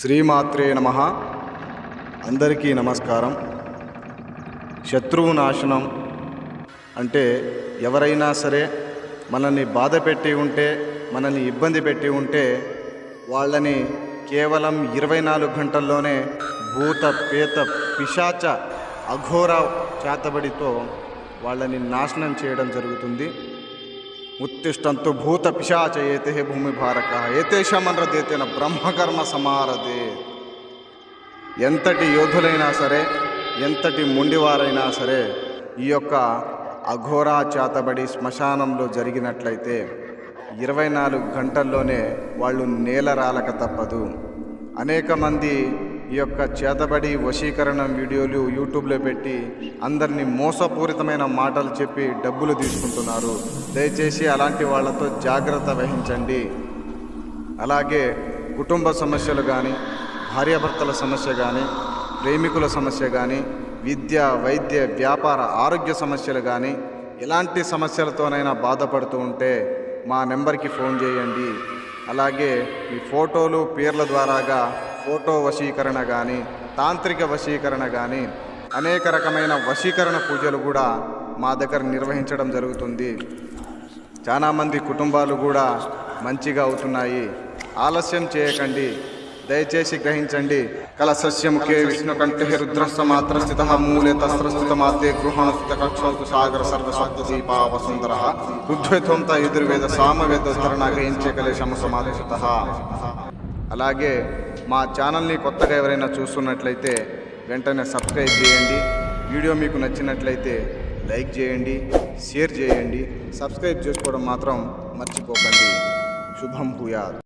శ్రీమాత్రే నమ. అందరికీ నమస్కారం. శత్రువు నాశనం అంటే ఎవరైనా సరే మనల్ని బాధ పెట్టి ఉంటే మనల్ని ఇబ్బంది పెట్టి ఉంటే వాళ్ళని కేవలం ఇరవై నాలుగు గంటల్లోనే భూత పేత పిశాచ అఘోర చేతబడితో వాళ్ళని నాశనం చేయడం జరుగుతుంది. ఉత్తిష్టంతు భూత పిశాచ ఏతే భూమి భారక ఏతేషమన్రదేతేన బ్రహ్మకర్మ సమారదే. ఎంతటి యోధులైనా సరే ఎంతటి మొండివారైనా సరే ఈ యొక్క అఘోరా చేతబడి శ్మశానంలో జరిగినట్లయితే ఇరవై నాలుగు గంటల్లోనే వాళ్ళు నేలరాలక తప్పదు. అనేక మంది ఈ యొక్క చేతబడి వశీకరణ వీడియోలు యూట్యూబ్లో పెట్టి అందరినీ మోసపూరితమైన మాటలు చెప్పి డబ్బులు తీసుకుంటున్నారు. దయచేసి అలాంటి వాళ్ళతో జాగ్రత్త వహించండి. అలాగే కుటుంబ సమస్యలు కానీ భార్యాభర్తల సమస్య కానీ ప్రేమికుల సమస్య కానీ విద్య వైద్య వ్యాపార ఆరోగ్య సమస్యలు కానీ ఎలాంటి సమస్యలతోనైనా బాధపడుతూ ఉంటే మా నెంబర్కి ఫోన్ చేయండి. అలాగే మీ ఫోటోలు పేర్ల ద్వారాగా ఫోటో వశీకరణ కానీ తాంత్రిక వశీకరణ కానీ అనేక రకమైన వశీకరణ పూజలు కూడా మా దగ్గర నిర్వహించడం జరుగుతుంది. చాలామంది కుటుంబాలు కూడా మంచిగా అవుతున్నాయి. ఆలస్యం చేయకండి. దయచేసి గ్రహించండి. కల సస్యముఖే విష్ణు కంఠే రుద్రస్థ మాత్ర స్థిత మూలే తస్ర స్థిత మాతే గృహణ స్థిత కక్షోతు సాగర సర్వ దీపా వసుందర రుద్ధ్వత్వంత ఎదుర్వేద సామవేద ధరణ గ్రహించే కలేశమ సమాధిత అలాగే మా ఛానల్ని కొత్తగా ఎవరైనా చూస్తున్నట్లయితే వెంటనే సబ్స్క్రైబ్ చేయండి. వీడియో మీకు నచ్చినట్లయితే లైక్ చేయండి షేర్ చేయండి. సబ్స్క్రైబ్ చేసుకోవడం మాత్రం మర్చిపోకండి. శుభం భూయాత్.